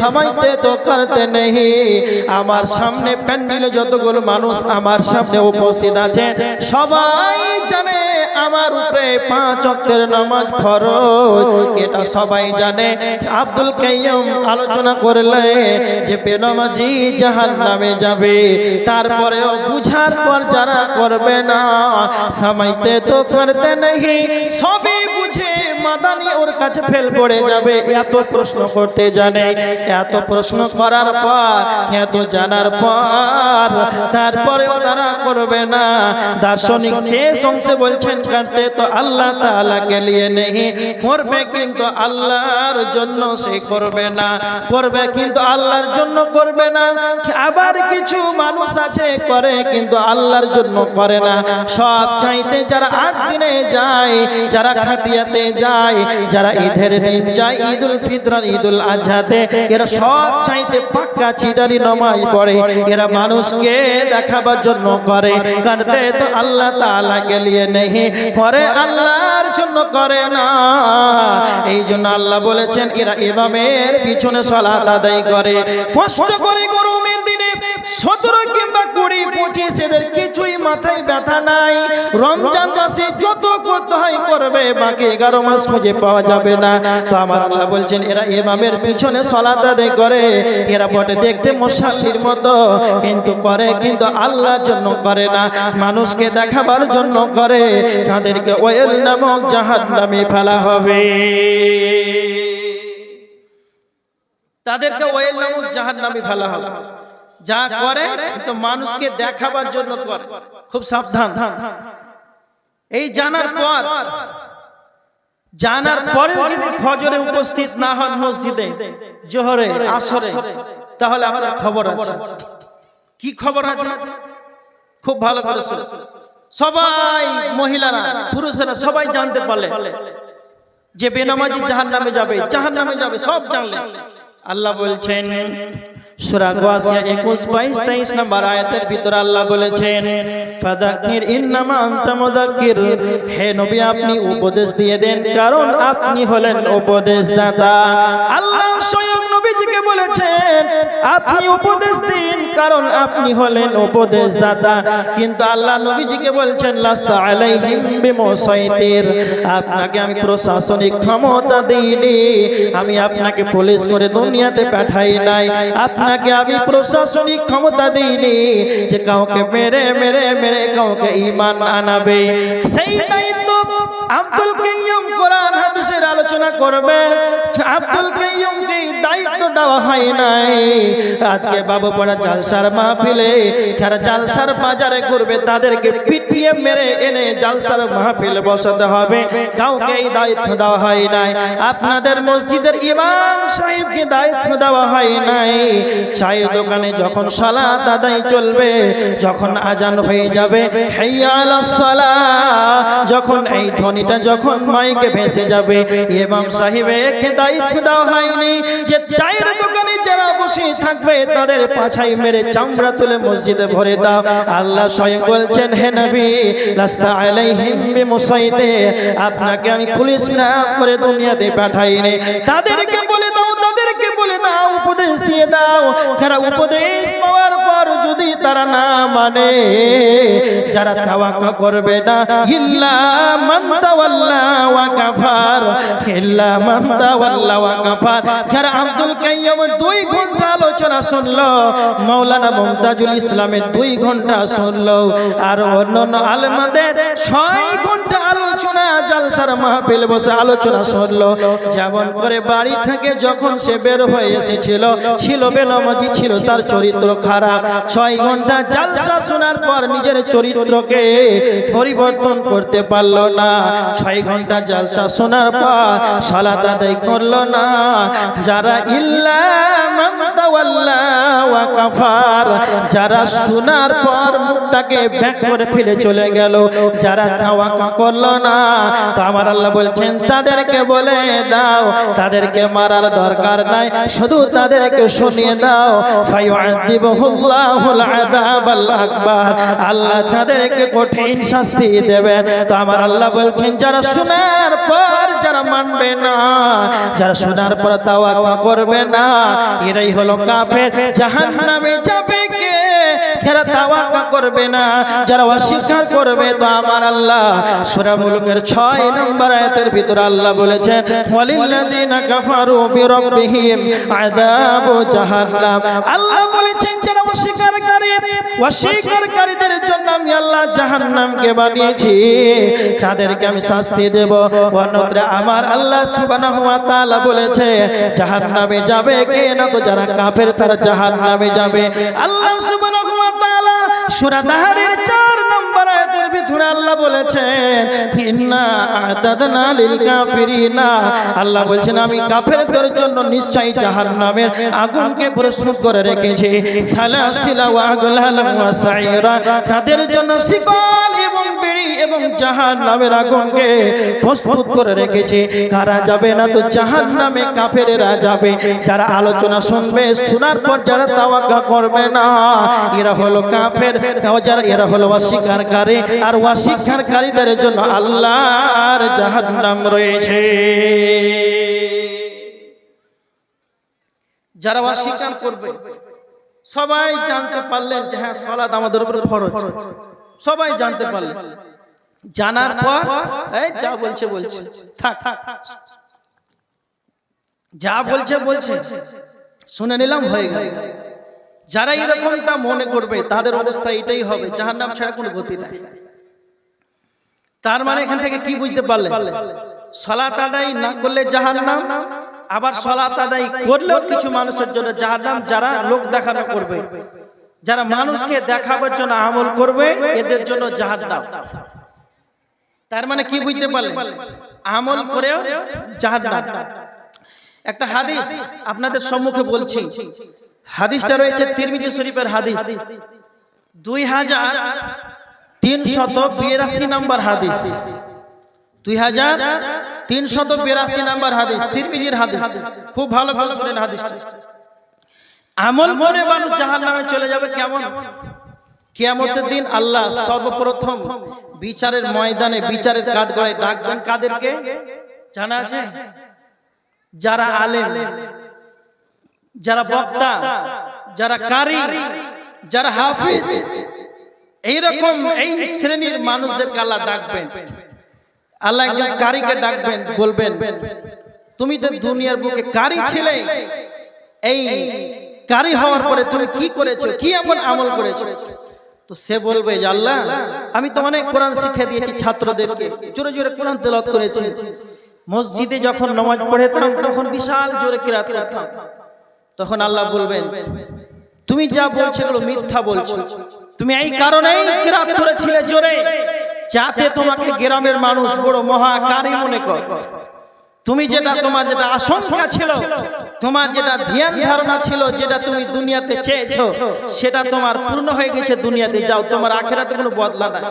সময়তে তো করতে নেই। আমার সামনে প্যান্ডেলে যতগুলো মানুষ আমার সামনে উপস্থিত আছে, সবাই জানে আমার উপরে পাঁচ অক্টের নামাজ ফরজ। এটা সবাই জানে। আব্দুল কাইয়ুম আলোচনা করলে যে, বেনামাজি জাহান নামে যাবে। তারপরেও বুঝার পর যারা করবে না সময়তে তো করতে নেই। সবই মাদানি ওর কাছে ফেল পড়ে যাবে, এত প্রশ্ন করতে জানে, এত প্রশ্ন করার পর, এত জানার পর, তারপরেও তারা করবে না। দার্শনিক শেষ অংশে বলছেন করতে তো আল্লাহ তাআলাকে নিয়ে নেই, করবে কিন্তু আল্লাহর জন্য সে করবে না, করবে কিন্তু আল্লাহর জন্য করবে না। আবার কিছু মানুষ আছে, করে কিন্তু আল্লাহর জন্য করে না। সব চাইতে যারা আট দিনে যায়, যারা খাটিয়াতে যায় যারা ঈদের দিন যায় ঈদুল ফিতর ঈদুল আজহাতে, এরা সব চাইতে পাক্কা চিটারি নমাজ পড়ে। এরা মানুষকে দেখাবার জন্য করে করতে তো আল্লাহ তাআলাকে নিয়ে নেই করে আল্লাহর জন্য করে না। এই জন্য আল্লাহ বলেছেন, এরা ইমামের পিছনে সালাত আদায় করে। কষ্ট করে গরমের দিনে সতেরো কিংবা কুড়ি, পঁচিশ, এদের কিছুই মাথায় ব্যথা নাই। রমজান মাসে যত করবে, বাকি এগারো মাস খুঁজে পাওয়া যাবে না। তো আমার আল্লাহ বলছেন, এরা ইমামের পিছনে করে, এরা বটে দেখতে মতো, কিন্তু করে কিন্তু আল্লাহর জন্য করে না, মানুষকে দেখাবার জন্য করে। তাদেরকে ওয়েল নামক জাহান নামে ফেলা হবে। তাদেরকে ওয়েল নামক জাহান নামে ফেলা হবে। যা করে তো মানুষকে দেখাবার জন্য করে। খুব সাবধান। এই জানার পর, জানার পরেও যদি ফজরে উপস্থিত না হন মসজিদে, জোহরে, আসরে, তাহলে আমার খবর আছে। কি খবর আছে? খুব ভালো করে সবাই মহিলারা, পুরুষেরা সবাই জানতে পারলে যে বেনামাজি জাহান নামে যাবে জাহান নামে যাবে, সব জানলে। আল্লাহ বলছেন সূরা গাসিয়া 21 22 23 নম্বর আয়াতের ভিতর আল্লাহ বলেছেন ফাদাকির আপনি উপদেশ দিয়ে দেন, কারণ আপনি হলেন উপদেশদাতা। আল্লাহ স্বয়ং নবীজিকে বলেছেন আপনি উপদেশ দিন, কারণ আপনি হলেন উপদেশদাতা। কিন্তু আল্লাহ নবীজিকে বলছেন, লাস্তা আলাইহিম বিমুসাইতির। আপনাকে আমি প্রশাসনিক ক্ষমতা দিইনি। আমি আপনাকে পুলিশ করে দুনিয়াতে পাঠাই নাই। আপনাকে আমি প্রশাসনিক ক্ষমতা দিইনি যে কাউকে মেরে মেরে মেরে কাউকে ঈমান আনাবে। সেই আব্দুল কাইয়ুম কোরআন হাদিসের আলোচনা করবে। আব্দুল কাইয়ুমকে দায়িত্ব দেওয়া হয় নাই। আজকে বাবু পড়া জালসার মাহফিলে যারা জালসার বাজারে করবে তাদেরকে পিটিয়ে মেরে এনে জালসার মাহফিল বসাতে হবে। কাউকে এই দায়িত্ব দেওয়া হয় নাই। আপনাদের মসজিদের ইমাম সাহেবকে দায়িত্ব দেওয়া হয় নাই। চায়ের দোকানে যখন সালাত আদায় চলবে যখন আজান হয়ে যাবে হাইয়া আলাস সালাহ যখন এই ধ্বনিটা যখন মাইকে ভেসে যাবে, ইমাম সাহেবকে দায়িত্ব দেওয়া হয়নি যে চায়ের দোকানে যারা বসে থাকবে, তাদের পাছাই মেরে চামড়া তুলে মসজিদে ভরে দাও। আল্লাহ স্বয়ং বলছেন, হে নবী, লাস্তা আলাইহিম বিমুসাইতে, আপনাকে আমি পুলিশ না করে দুনিয়াতে পাঠাইনি। তাদেরকে বলে দাও, তাদেরকে বলে দাও, উপদেশ দিয়ে দাও। যারা উপদেশ পাওয়ার পর যদি তারা না মানে যারা তাওয়াক্কা করবে না, ইল্লা মান তাওয়াল্লা ওয়া কাফার, ইল্লা মান তাওয়াল্লা ওয়া কাফার। যারা আব্দুল কাইয়্যুম দুই ঘণ্টা আলোচনা শুনলো, মাওলানা মুমতাজুল ইসলামের দুই ঘণ্টা শুনলো, আর অন্যান্য আলেমদের ছয় ঘণ্টা আলোচনা, জালসার মাহফিল বসে আলোচনা শুনলো। যেমন করে বাড়ি থেকে যখন সে বের হয়ে এসেছিল, ছিল বেনামাজি, ছিল তার চরিত্র খারাপ। ছয় ঘণ্টা জালসা শোনার পর নিজের চরিত্রকে পরিবর্তন করতে পারল না। ছয় ঘণ্টা জালসা শোনার পর সালাত আদায় করল না। যারা ইল্লা যারা শোনার পর মুখটাকে ব্যাক করে ফেলে চলে গেল। যারা তাওয়াক্কা করল না। তো আমার আল্লাহ বলছেন, তাদেরকে বলে দাও, তাদেরকে মারার দরকার নাই, শুধু তাদেরকে শুনিয়ে দাও। আল্লাহ তাদেরকে কঠিন শাস্তি দেবেন। তো আমার আল্লাহ বলছেন, যারা শোনার পর যারা মানবে না, যারা শোনার পর তাওয়াক্কা করবে না, এরাই হলো কাফের। জাহান্নামে যাবে কে? যারা তাওয়াক্কা করবে না, যারা অস্বীকার করবে, তো আমার আল্লাহ সূরা মুলুকের 6 নম্বর আয়াতের ভিতর আল্লাহ বলেছেন, ওয়ালিল্লাযিনা কাফারু বিরাব্বিহিম আযাবু জাহান্নাম। আল্লাহ বলেছেন, যারা অস্বীকারকারী অস্বীকারীদের জন্য আমি আল্লাহ জাহান্নামকে বানিয়েছি। তাদেরকে আমি শাস্তি দেব। অন্যত্র আমার আল্লাহ সুবহানাহু ওয়া তাআলা বলেছে, জাহান্নামে যাবে কে না তো যারা কাফের, তারা জাহান্নামে যাবে। আল্লাহ সুবহানাহু তাআলা সূরা দাহরের 4 নম্বর আয়াতের ভিতরে আল্লাহ বলেছেন, ইন্না আদাদনা লিল কাফিরিনা। আল্লাহ বলছেন, আমি কাফেরদের জন্য নিশ্চয়ই জাহান্নামের আগুনকে প্রস্তুত করে রেখেছি। সালাসিলা ওয়া সাইরা। তাদের জন্য শিকল বিড়ি এবং জাহান্নামের আগুনকে প্রস্তুত করে রেখেছি। কারা যাবে না তো জাহান্নামে কাফেরেরা যাবে। যারা আলোচনা শুনবে, শোনার পর যারা তাওয়াক্কা করবে না, এরা হলো কাফের। যারা, এরা হলো অস্বীকারী। আর অস্বীকারীদের জন্য আল্লাহর জাহান্নাম রয়েছে। যারা অস্বীকার করবে, সবাই জানতে পারলেন যে হ্যাঁ সলাৎ আমাদের উপর ফরজ। সবাই জানতে পারলেন জানার পর এই যা বলছে বলছে থাক। যা বলছে বলছে শুনে নিলাম হয়ে গেল। যারা এরকমটা মনে করবে তাদের অবস্থা এটাই হবে যাহার নাম ছাড়া কোনো গতি নাই। তার মানে এখান থেকে কি বুঝতে পারলে সলাত আদায় না করলে যাহার নাম আবার সলাত আদায় করলেও কিছু মানুষের জন্য যাহার নাম যারা লোক দেখানো করবে। যারা মানুষকে দেখাবার জন্য আমল করবে এদের জন্য জাহার নাম তার মানে কি বুঝতে পারলেন? আমল করেও জাহার নাম একটা হাদিস আপনাদের সম্মুখে বলছি। হাদিসটা রয়েছে তিরমিজি শরীফের হাদিস। দুই হাজার তিনশত বিরাশি নম্বর হাদিস। দুই হাজার তিনশত বিরাশি নম্বর হাদিস। তিরমিজির হাদিস। খুব ভালো ভালো শুনেন হাদিসটা। আমল করে মানুষ জাহান নামে চলে যাবে কেমন? কিয়ামতের দিন আল্লাহ সর্বপ্রথম বিচারের ময়দানে বিচারের কাঠ গড়ায় ডাকবেন। কাদেরকে জানা আছে? যারা আলেম যারা বক্তা যারা কারি যারা হাফিজ এইরকম এই শ্রেণির মানুষদেরকে আল্লাহ ডাকবেন। আল্লাহ একজন কারিকে ডাকবেন বলবেন তুমি তো দুনিয়ার বুকে কারি ছিলে। এই কারি হওয়ার পরে তুমি কি করেছ? কি এমন আমল করেছ? তো সে বলবে যে আল্লাহ আমি তো অনেক কোরআন শিক্ষা দিয়েছি ছাত্রদেরকে। জোরে জোরে কোরআন তেলাওয়াত করেছি। মসজিদে যখন নামাজ পড়েতাম তখন বিশাল জোরে কিরাত করতাম। তখন আল্লাহ বলবেন তুমি যা বলছো এগুলো মিথ্যা বলছো। তুমি এই কারণেই কিরাত করেছিলে জোরে। যাতে তোমাকে গ্রামের মানুষ বড় মহাকারী মনে কর। তুমি যেটা তোমার যেটা আশঙ্কা ছিল তোমার যেটা ধ্যান ধারণা ছিল যেটা তুমি দুনিয়াতে চেয়েছো সেটা তোমার পূর্ণ হয়ে গেছে দুনিয়াতে যাও তোমার আখেরাতে কোনো বদলা নাই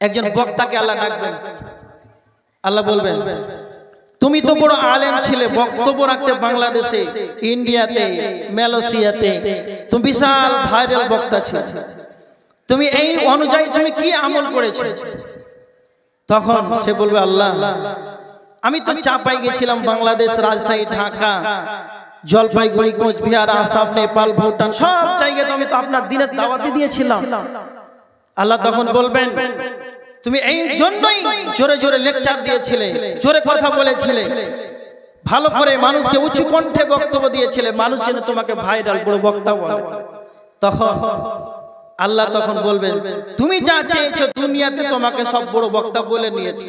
একজন বক্তাকে আল্লাহ ডাকবেন। আল্লাহ বলবেন তুমি তো বড় আলেম ছিলে বক্তব্য রাখতে বাংলাদেশে ইন্ডিয়াতে মালয়েশিয়াতে তুমি বিশাল ভাইরাল বক্তা ছিলে। তুমি এই অনুযায়ী তুমি কি আমল করেছ? তখন সে বলবে আল্লাহ আমি তো চাপাই গেছিলাম বাংলাদেশ রাজশাহী ঢাকা জলপাইগুড়ি কোচবিহার আসাম নেপাল ভুটান সব জায়গায় তো আমি তো আপনার দিনের দাওয়াতি দিয়েছিলাম। আল্লাহ তখন বলবেন তুমি এই জন্যই জোরে জোরে লেকচার দিয়েছিলে জোরে কথা বলেছিলে ভালো করে মানুষকে উঁচু কণ্ঠে বক্তব্য দিয়েছিলে মানুষ যেন তোমাকে ভাইরাল বড় বক্তা বলে। তখন আল্লাহ তখন বলবেন তুমি যা চেয়েছো দুনিয়াতে তোমাকে সব বড় বক্তা বলে নিয়েছে।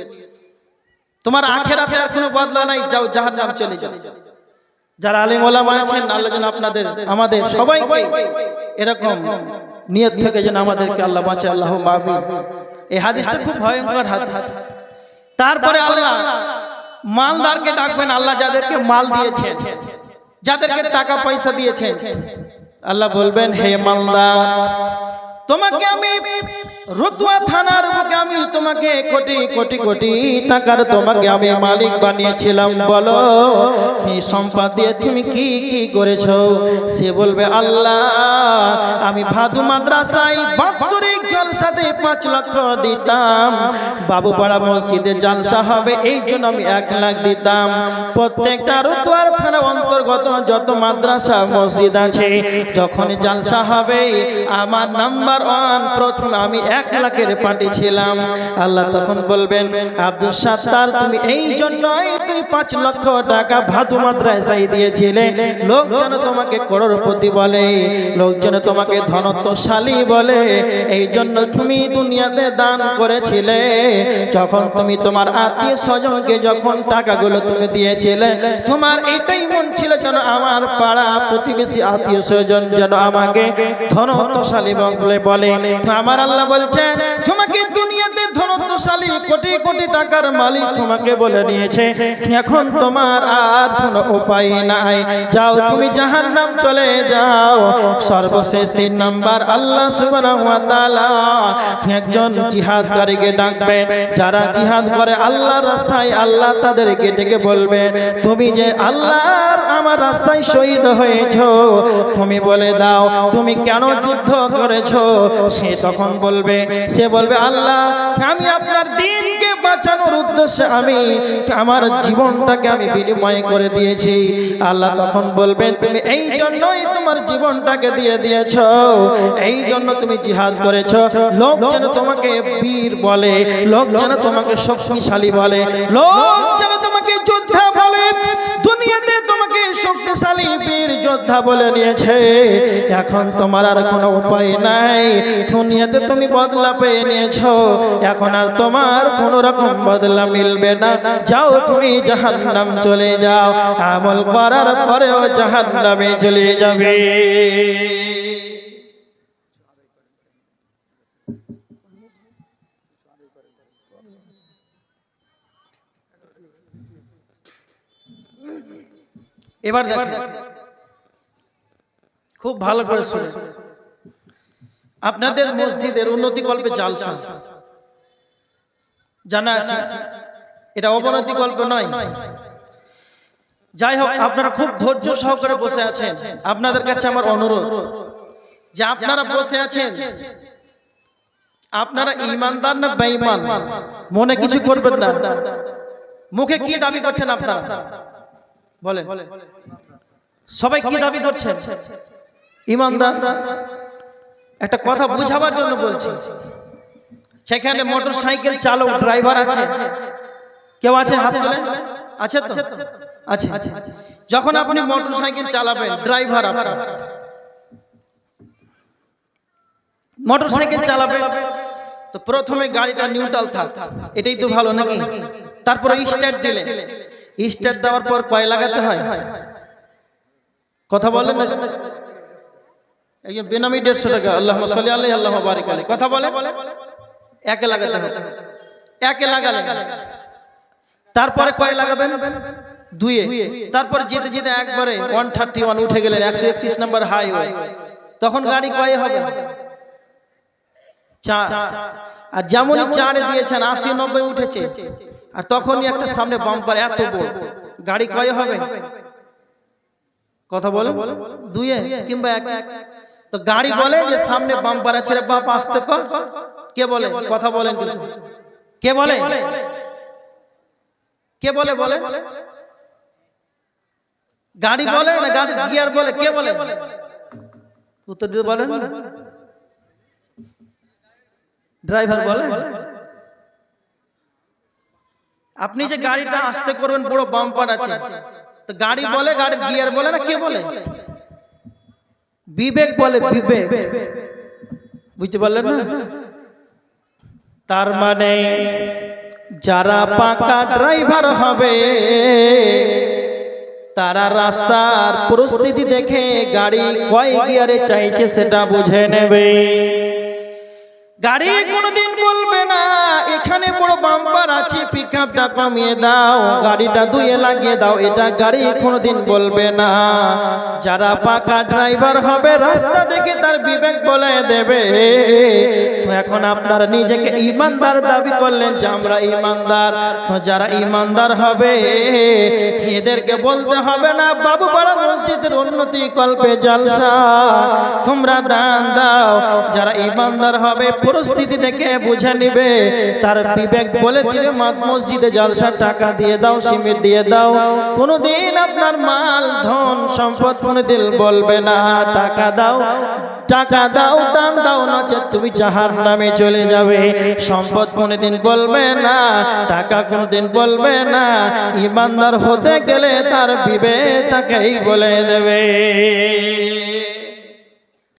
তোমার আখেরাতে আর কোনো বদলা নাই যাও জাহার নাম চলে যাও। যারা আলিম ওলামা আছেন আল্লাহ যেন আপনাদের আমাদের সবাইকে এরকম নিয়ত থেকে যেন আমাদেরকে আল্লাহ বাঁচে আল্লাহ মাহবুব এই হাদিসটা খুব ভয়ঙ্কর হাদিস। তারপরে আল্লাহ মালদারকে ডাকবেন আল্লাহ যাদেরকে মাল দিয়েছেন। যাদেরকে টাকা পয়সা দিয়েছেন। আল্লাহ বলবেন হে মালদার তোমাকে আমি রতুয়া থানার বুকে আমি তোমাকে কোটি কোটি কোটি টাকার তোমাকে আমি মালিক বানিয়েছিলাম। বলো এই সম্পদ দিয়ে তুমি কি কি করেছ? সে বলবে, আল্লাহ, আমি ভাদু মাদ্রাসায় বাৎসরিক জলসাতে পাঁচ লক্ষ দিতাম। বাবুপাড়া মসজিদে জলসা হবে, এই জন্য আমি এক লাখ দিতাম। প্রত্যেকটা রতুয়ার থানা অন্তর্গত যত মাদ্রাসা, মসজিদ আছে, যখন জলসা হবে, আমার নাম্বার ওয়ান প্রথম আমি এক লাখের পার্টি ছিলাম। আল্লাহ তখন বলবেন আব্দুল সাত্তার, তুমি এই জন্যই তুমি পাঁচ লক্ষ টাকা ভাদু মাদ্রাসায় দিয়েছিলে। লোকজন তোমাকে করোড়পতি বলে, লোকজন তোমাকে ধনত্বশালী বলে। এই জন্য তুমি দুনিয়াতে দান করেছিলে। যখন তুমি তোমার আত্মীয় স্বজনকে যখন টাকাগুলো তুমি দিয়েছিলে, তোমার এটাই মন ছিল যেন আমার পাড়া প্রতিবেশী আত্মীয় স্বজন যেন আমাকে ধনত্বশালী বলে বলে আমার আল্লাহ বলছে তোমাকে দুনিয়াতে ধনত্বশালী কোটি কোটি টাকার মালিক তোমাকে বলে নিয়েছে এখন তোমার আর কোনো উপায় নাই। যাও তুমি জাহান নাম চলে যাও। সর্বশেষ তিন নাম্বার আল্লাহ তাআলা একজন জিহাদকারীকে ডাকবেন যারা জিহাদ করে আল্লাহর রাস্তায় আল্লাহ তাদেরকে ডেকে বলবে, তুমি যে আল্লাহর আমার রাস্তায় শহীদ হয়েছ, তুমি বলে দাও, তুমি কেন যুদ্ধ করেছ? সে তখন বলবে, সে বলবে আল্লাহ, আমি আপনার দিনকে বাঁচানোর উদ্দেশ্যে আমি আমার জীবনটাকে আমি বিনিময় করে দিয়েছি। আল্লাহ তখন বলবেন, তুমি এই জন্যই তোমার জীবনটাকে দিয়ে দিয়েছ, এই জন্য তুমি জিহাদ করেছ। লোক যেন তোমাকে বীর বলে, লোক যেন তোমাকে শক্তিশালী বলে, লোক যেন তোমাকে যোদ্ধা বলে নিয়েছে, এখন তোমার আর কোনো উপায় নাই। দুনিয়াতে তুমি বদলা পেয়ে নিয়েছো। এখন আর তোমার কোনো রকম বদলা মিলবে না। যাও তুমি জাহান্নাম চলে যাও। আমল করার পরেও জাহান্নামে চলে যাবে। এবার দেখেন খুব ভালো করে শুনে আপনাদের মসজিদের উন্নতি কল্পে জালসা। জানা আছে, এটা অবনতি গল্প নয়। যাই হোক, আপনারা খুব ধৈর্য সহকারে বসে আছেন। আপনাদের কাছে আমার অনুরোধ যে আপনারা বসে আছেন, আপনারা ইমানদার না বেঈমান? মনে কিছু করবেন না। মুখে কি দাবি করছেন আপনারা? বলেন। সবাই কি দাবি করছেন? ইমানদার একটা কথা বুঝাবার জন্য বলছি। সেখানে মোটর সাইকেল চালক ড্রাইভার আছে। কেউ আছে হাত তোলে? আছে তো? আছে যখন আপনি মোটর সাইকেল চালাবেন ড্রাইভার আপনার। মোটর সাইকেল চালাবেন তো প্রথমে গাড়িটা নিউট্রাল থাক। এটাই তো ভালো নাকি? তারপরে স্টার্ট দিলে স্টার্ট দেওয়ার পর কয় লাগাতে হয়? কথা বলেন না। এই বেনামি দেড়শো টাকা আল্লাহ সাল্লি আল্লাহ আল্লাহ বারিক আলাই কথা বলে? একে লাগাতে হবে। একে লাগালে। তারপরে কয় লাগাবেন? দুয়ে তারপর যেতে যেতে একবারে ওয়ান থার্টি ওয়ান উঠে গেলেন, একশো একত্রিশ নম্বর হাইওয়ে তখন গাড়ি কয় হবে? চার। আর যেমনই চারে দিয়েছেন, আশি নব্বই উঠেছে। আর তখনই একটা সামনে বাম্পার এত বড়। গাড়ি কয় হবে? কথা বলে? দুয়ে কিংবা এক। তো গাড়ি বলে যে সামনে বাম্পার আছে বাপ আসতে কর। কে বলে? কথা বলেন কিন্তু। কে বলে? কে বলে বলে? গাড়ি বলে না গাড়ি গিয়ার বলে? কে বলে? উত্তর দিতে বলেন। ড্রাইভার বলে? আপনি যে গাড়িটা আসতে করবেন বড় বাম্পার আছে। তো গাড়ি বলে গাড়ির গিয়ার বলে না কে বলে? বিবেক বলে বিবেক। বুঝতে পারলেন না? তার মানে যারা পাকা ড্রাইভার হবে, তারা রাস্তার পরিস্থিতি দেখে গাড়ি কয় গিয়ারে চাইছে সেটা বুঝে নেবে। গাড়ি কোনোদিন বলবে না এখানে বড় বাম্পার আছে পিক আপটা কমিয়ে দাও গাড়িটা দুয়ে লাগিয়ে দাও এটা গাড়ি কোনোদিন বলবে না। যারা পাকা ড্রাইভার হবে রাস্তা দেখে তার বিবেক বলে দেবে। তো এখন আপনারা নিজেকে ইমানদার দাবি করলেন যে আমরা ইমানদার। তো যারা ইমানদার হবে এদেরকে বলতে হবে না বাবু পাড়া মসজিদের উন্নতি কল্পে জলসা। তোমরা দান দাও যারা ইমানদার হবে পরিস্থিতি দেখে বুঝে নিবে। তার বিবেক বলে দিবে মাত মসজিদে জলসা টাকা দিয়ে দাও, সিমেন্ট দিয়ে দাও। কোনোদিন আপনার মাল, ধন, সম্পদ কোনোদিন বলবে না। টাকা দাও টাকা দাও, দান দাও নচে তুমি যাহার নামে চলে যাবে। সম্পদ কোনোদিন বলবে না, টাকা কোনোদিন বলবে না। ইমানদার হতে গেলে তার বিবেক তাকেই বলে দেবে।